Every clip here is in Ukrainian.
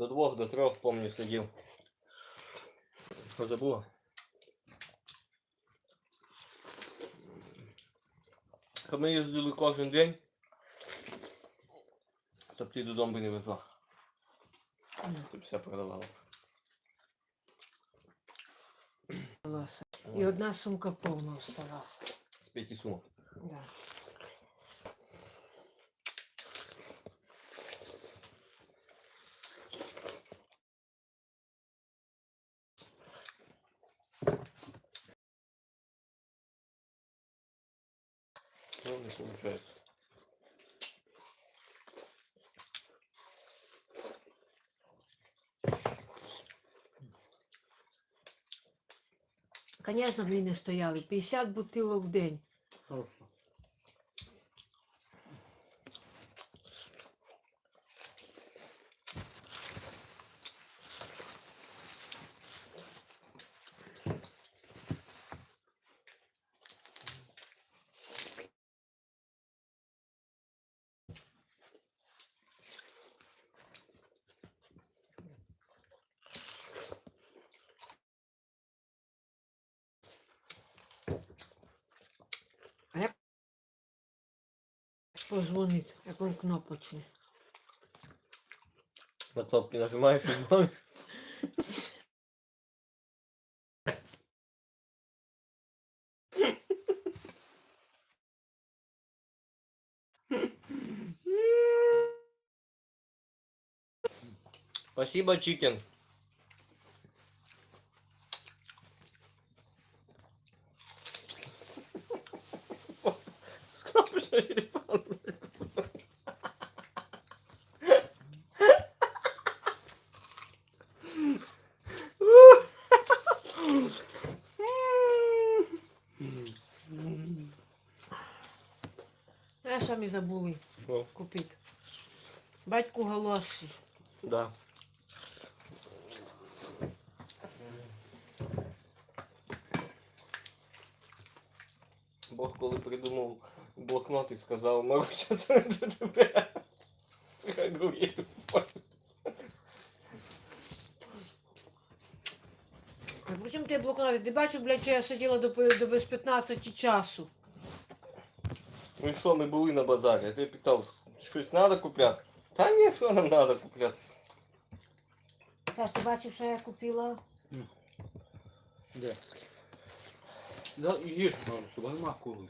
До двох, до трьох, помню, сидів. Що забула? То ми їздили кожен день. То б ти додому би не везла. Ти б все продавала. Осталася. І одна сумка повна осталася. З п'яти сумок. Да. Не получается. Звісно, вони не стояли. 50 бутилок в день. Хорошо. Позвонить, як він кнопочний. На кнопки и звонишь. Спасибо, Чикен. С кнопочной ми забули О, купити? Батьку галоші. Да. Бог коли придумав блокнот і сказав, Маруся, це не для тебе. Хай другі бачать. А при чому ти блокнот? Ти бачив, блядь, що я сиділа до, пи- до без 15 часу. Ну і що, ми були на базарі, а ти питав, щось треба купляти? Та ні, що нам треба купляти? Саш, ти бачив, що я купила? Де? Да, їж, Маруся, бо нема коли.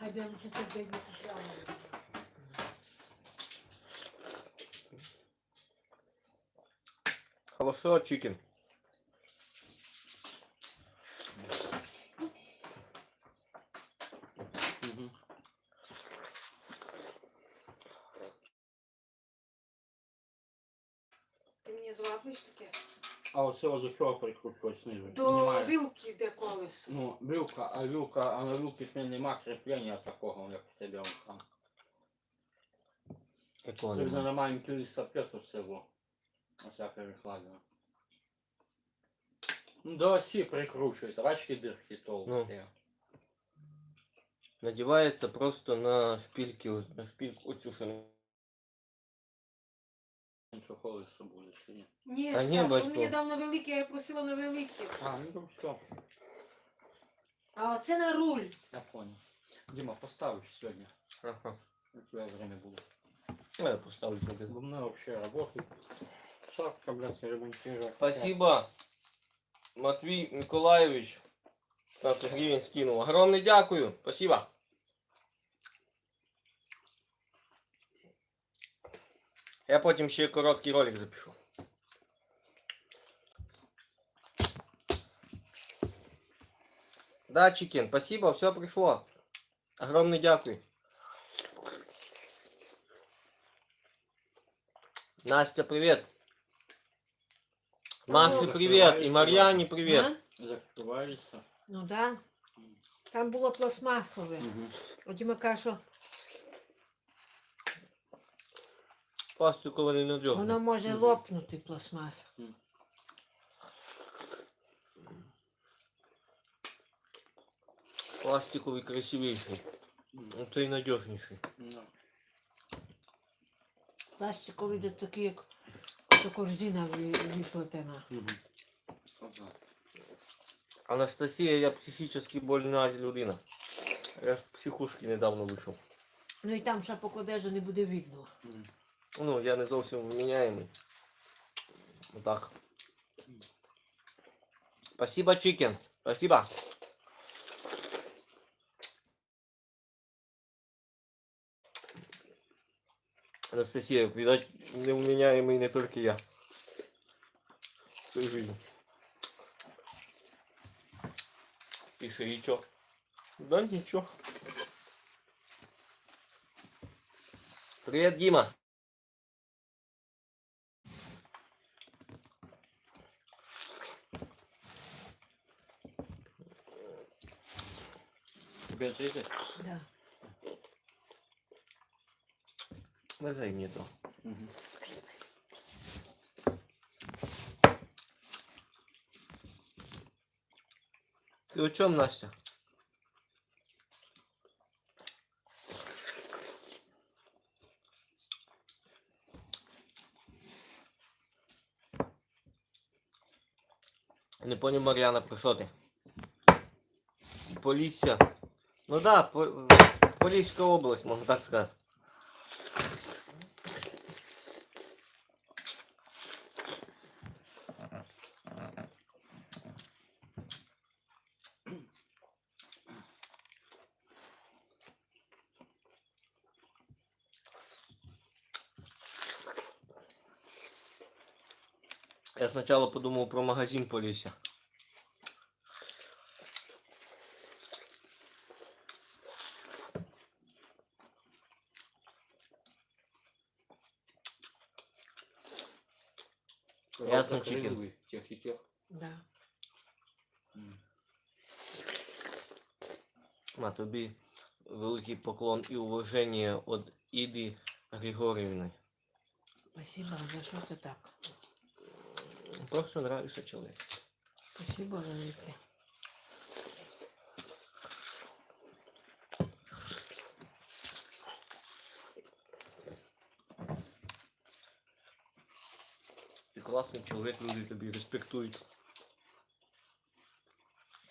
Би я лучше тебе не купляла. Хорошо, чикен. Зробиш таке? А оце до чого прикручувати? До Немає. вилки йде колесо. Ну, вилка, а вилка, а на вилці ж нема кріплення такого, як в тебе он там. Якого Це нема? на маленький лист п'яту всього. Оця перекладина. Ну, до осі прикручується, бачки дирки толсті. Надівається просто на шпильки, ось, на шпильку оцю що не- Що колесо буде чи ні? Ні, Та ні, Саш, батько. він мені дав на велике, я просила на велике. А, ну то все, А оце на руль. я понял. Дима, поставиш сьогодні. Ага. У тебе время було. Ну, Я поставлю тобі. У меня вообще работает. Шапка, блядь, ремонтирует. Спасибо, Матвій Миколаєвич. 15 гривень скинув. Огромне дякую. Спасибо. Я потім ще короткий ролик запишу. Да, Чикен, спасибо, все пришло. Огромне дякую. Настя, привет. Маше, привет. И Марьяне, привет. Закрывается. Ну да. Там було пластмасове. Угу. От Діма каже, що Пластикове не надежно. воно може Мгм. лопнути пластмас. Пластиковий красивіший. Це і надежніший. Ну. Пластикові де такі, як ото корзина виплетена. Ага. Анастасія, я психічно больна людина. Я з психушки недавно вийшов. Ну і там ще покладеш, не буде видно. М. Ну, я не зовсім вміняємий. Отак. Спасибо, чикен. Спасибо. Анастасия, видать, невменяемый не только я. Всю жизнь. Пиши, и чё? Да ничего. Привет, Дима. Жити? Да. Дай мне то. Угу. Ты о чем, Настя? Не понял, Мар'яна, про що ти? Полісся. Ну да, по... Поліська область, можна так сказати. Я сначала подумал про магазин Полісся. Ясно, чикен. Тех и тех. Да. А тобі великий поклон і уваження від Іди Григорівни. Спасибо, за що це так? Просто нравится чоловік. Спасибо велике. Класний чоловік, люди тобі респектують.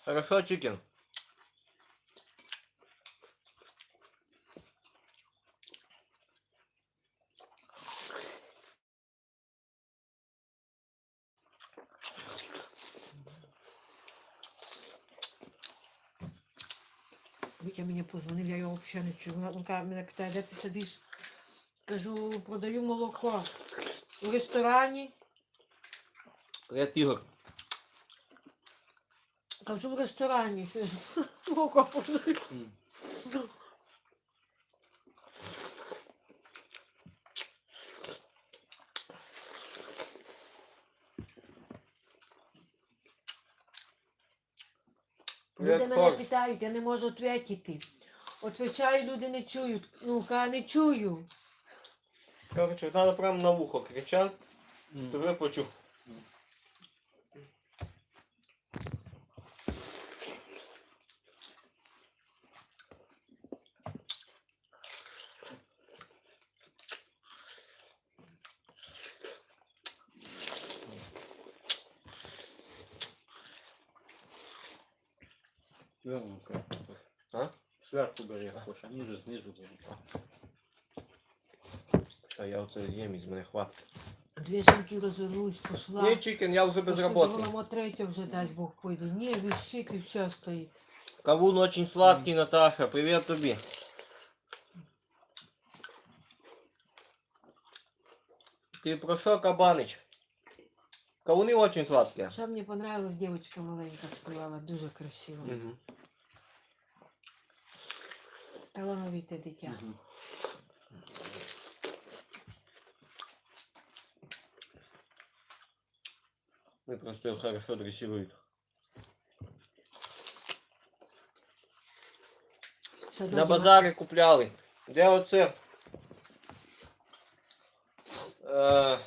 Хорошо, Чикен. Вітя мені позвонив, я його взагалі не чула. Він каже, мене питає, де ти сидиш? Кажу, продаю молоко у ресторані. Привіт, Ігор. Кажу, в ресторані сижу. Люди мене Корж. питають, я не можу відповідати. Отвечаю, люди не чують. Ну, каже, не чую. Короче, треба прямо на вухо кричати, М. тебе почув. Верно, как. А? Сверху бери, як хочеш, а ниже знизу бери. А я оце з'їм, із мене хватить. Дві жінки розвернулись, пішла. Ні, Чикен, я вже безработний. Думала, третя вже дасть Бог пойде. Ні, вищик і все стоїть. Кавун очень сладкий, Наташа. Привет тобі. Ти про що, Кабанич? Кавуни очень сладкі. Що мені понравилось, дівчинка маленька співала, дуже красиво. Угу. Талановите дитя. Мгм. Ми просто його хорошо дресирують. Що, На базарі купляли. Де оце? Е...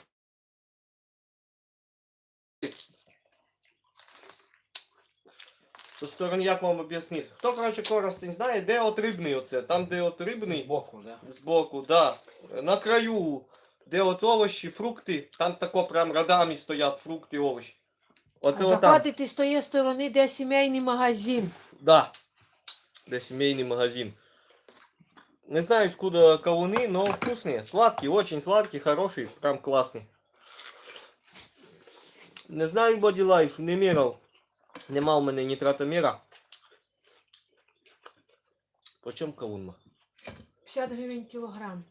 Со сторони, як вам об'яснити? Хто, коротше, коростень знає, де от рибний оце? Там, де от рибний Збоку, да? збоку, да. На краю де от овочі, фрукти, там тако прям радами стоять фрукти, овочі. Оце а отам. заходити з тої сторони, де сімейний магазин. Да. Де сімейний магазин. Не знаю, откуда кавуны, но вкусные. Сладкие, очень сладкие, хорошие, прям классные. Не знаю, бо діла, що не мірав. Нема у мене нітратоміра. По чому кавун? ма? 50 гривень кілограм.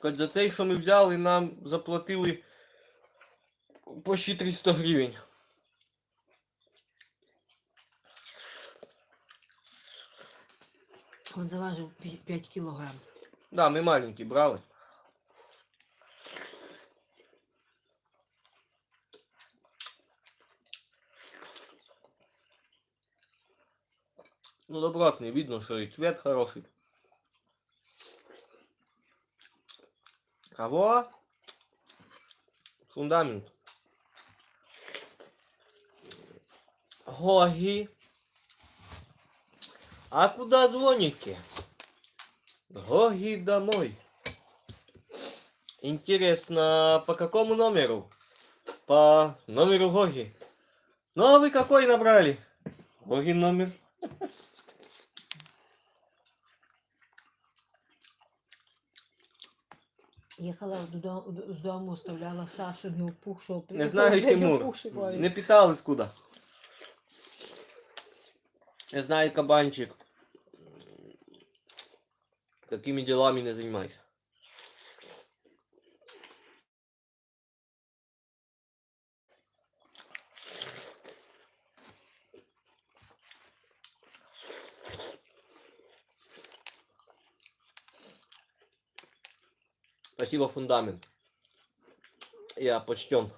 Хоч за цей, що ми взяли, нам заплатили почти 300 гривень. Він заважив 5 кілограм. Да, ми маленькі брали. Ну, добротный, видно, что и цвет хороший. Кого? Фундамент. Гоги. А куда звоните? Гоги домой. Интересно, по какому номеру? По номеру Гоги. Ну, а вы какой набрали? Гоги номер. Їхала додому, з дому, оставляла Сашу, не опухшого. Не знаю, Тимур. Не питались куда. Я знаю, кабанчик. Такими делами не занимайся. Спасибо, фундамент. Я почтен.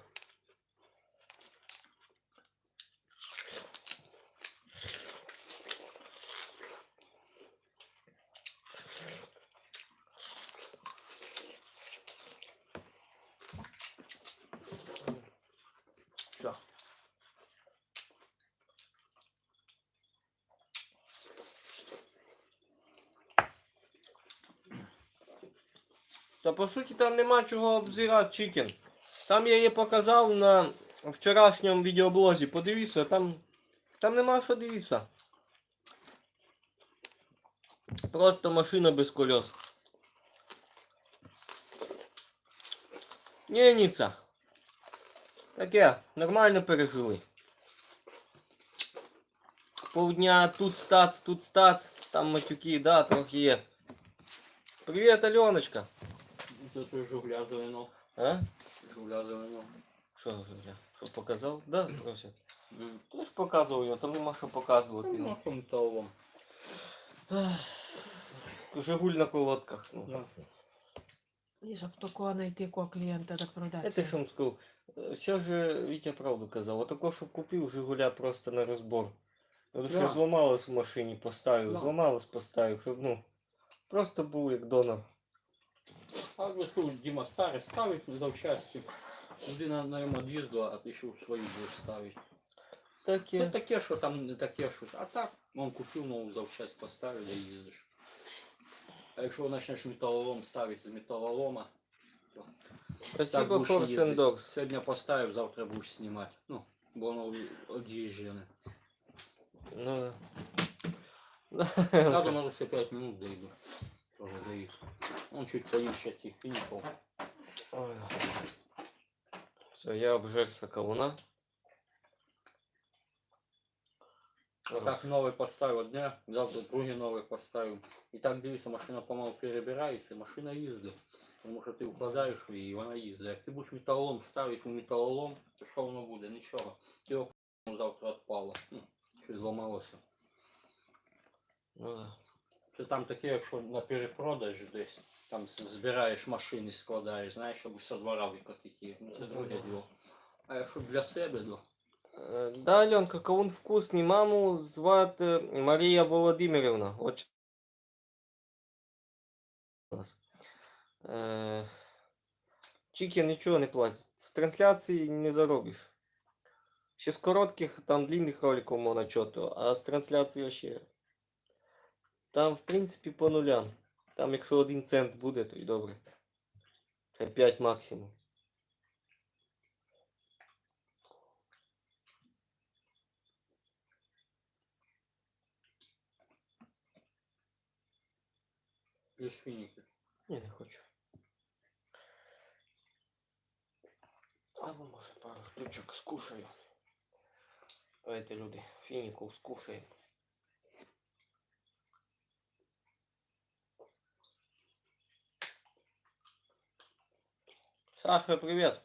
Та по суті там нема чого обзирати чикен. Там я її показав на вчорашньому відеоблозі. Подивіться, там, там нема що дивитися. Просто машина без колес. Не, Ніца. Таке, нормально пережили. Полдня тут стац, тут стац, там матюки, да, трохи є. Привіт, Альоночка. Це той жугля завинув. А? Жугля завинув. Що Жуля? Що показав? Да, просять. М. Я ж показував його, там нема що показувати. Ну, Ну. Жигуль на колодках. Ну. Да. І щоб такого знайти кого клієнта так продати. Я те, що вам скажу. е, Все ж Вітя правду казав. Отако, щоб купив Жигуля просто на розбор. От що Да. зламалось в машині, поставив, Да. зламалось, поставив, щоб ну. Просто був як донор. А тут Діма старий ставить завчасті. Людина на йому а ти ще в свою будеш ставити. Таке. таке, що там не таке щось. А так, он купив нову завчасть, поставив і їздиш. А якщо почнеш металолом ставити з металолома, то Спасибо, будеш Horse їздити. and Сьогодні поставив, завтра будеш знімати. Ну, бо воно од'їжджене. Ну, Я думаю, що 5 минут дойду. Тоже доїхав. Он чуть поїжджає тихенько. Ой. Все, я обжегся кавуна. Так новий поставив одне, завтра друге нове поставив. І так дивишся, машина помалу перебирається, машина їздить. Тому що ти вкладаєш її і вона їздить. Як ти будеш металолом ставити у металолом, то що воно буде? Нічого. Ти його завтра відпало. Ну, щось зламалося. Ну, да. Це там таке, якщо на перепродаж десь, там збираєш машини, складаєш, знаєш, щоб все двора викотити. Ну це друге діло. А якщо для себе, то Е, Да, Альонка, кавун вкусний. Маму звати Марія Володимирівна. От у нас. Е, Чіки нічого не платить. З трансляції не заробиш. Ще з коротких, там длинних роликів можна чого, а з трансляції вообще. Там, в принципі, по нулям. Там, якщо один цент буде, то й добре. Хай 5 максимум. Лишь финики. Ні, не хочу. Або може пару штучок скушаю. Давайте, люди, фініків скушаємо. Саша, привет.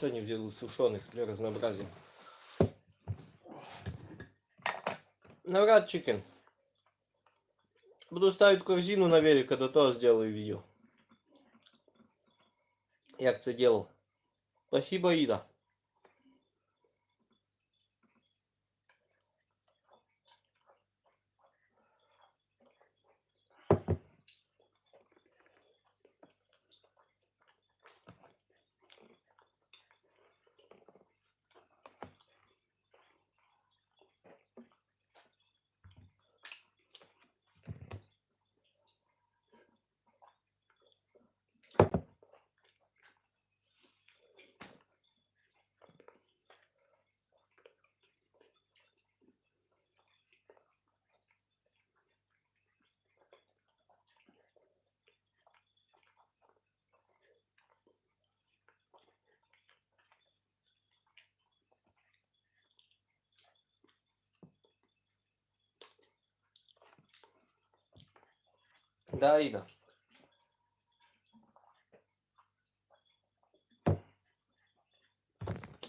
Сьогодні взяли сушених для разнообразия. Навряд чикен. Буду ставить корзину на велик, когда то сделаю видео. Як це делал. Спасибо, Ида. Да, Ида.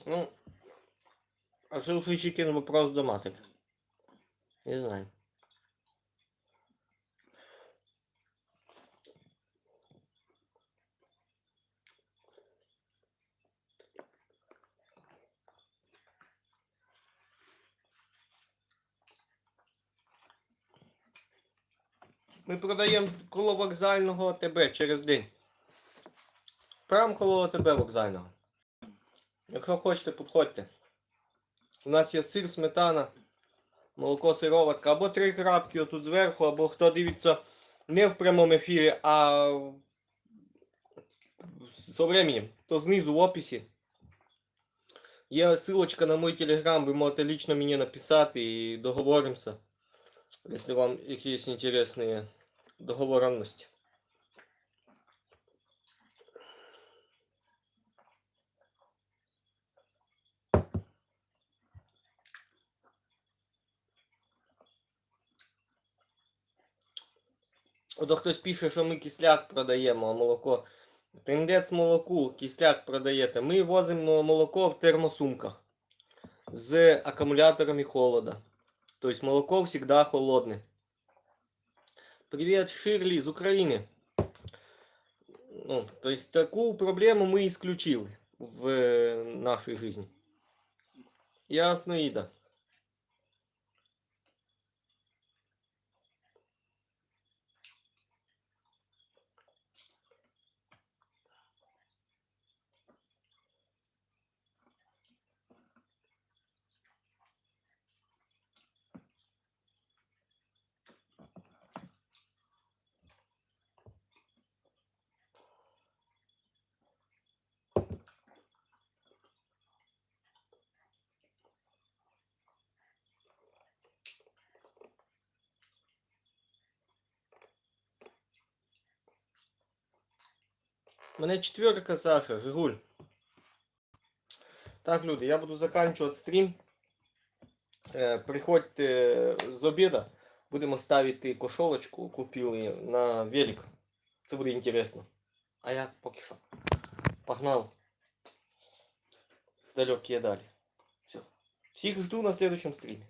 Ну, а суши чикен вопрос до маток. Не знаю. Ми продаємо коло вокзального АТБ через день. Прямо коло АТБ вокзального. Якщо хочете, підходьте. У нас є сир, сметана, молоко, сироватка, або три крапки отут зверху, або хто дивиться не в прямому ефірі, а со временем, то знизу в описі. Є ссылочка на мій телеграм, ви можете лично мені написати і договоримося, якщо вам якісь інтересні договоренності. Ото хтось пише, що ми кисляк продаємо, а молоко. Трендець молоку, кисляк продаєте. Ми возимо молоко в термосумках з акумуляторами холода. Тобто молоко завжди холодне. Привет, Ширлі з України. Ну, то есть таку проблему ми исключили в е, нашій житті. Ясно, Іда. Мене четверка, Саша, Жигуль. Так, люди, я буду заканчивать стрім. Е, приходьте з обіда. Будемо ставити кошолочку, купили на велик. Це буде інтересно. А я поки що. Погнал. В далекі далі. Все. Всіх жду на следующем стрімі.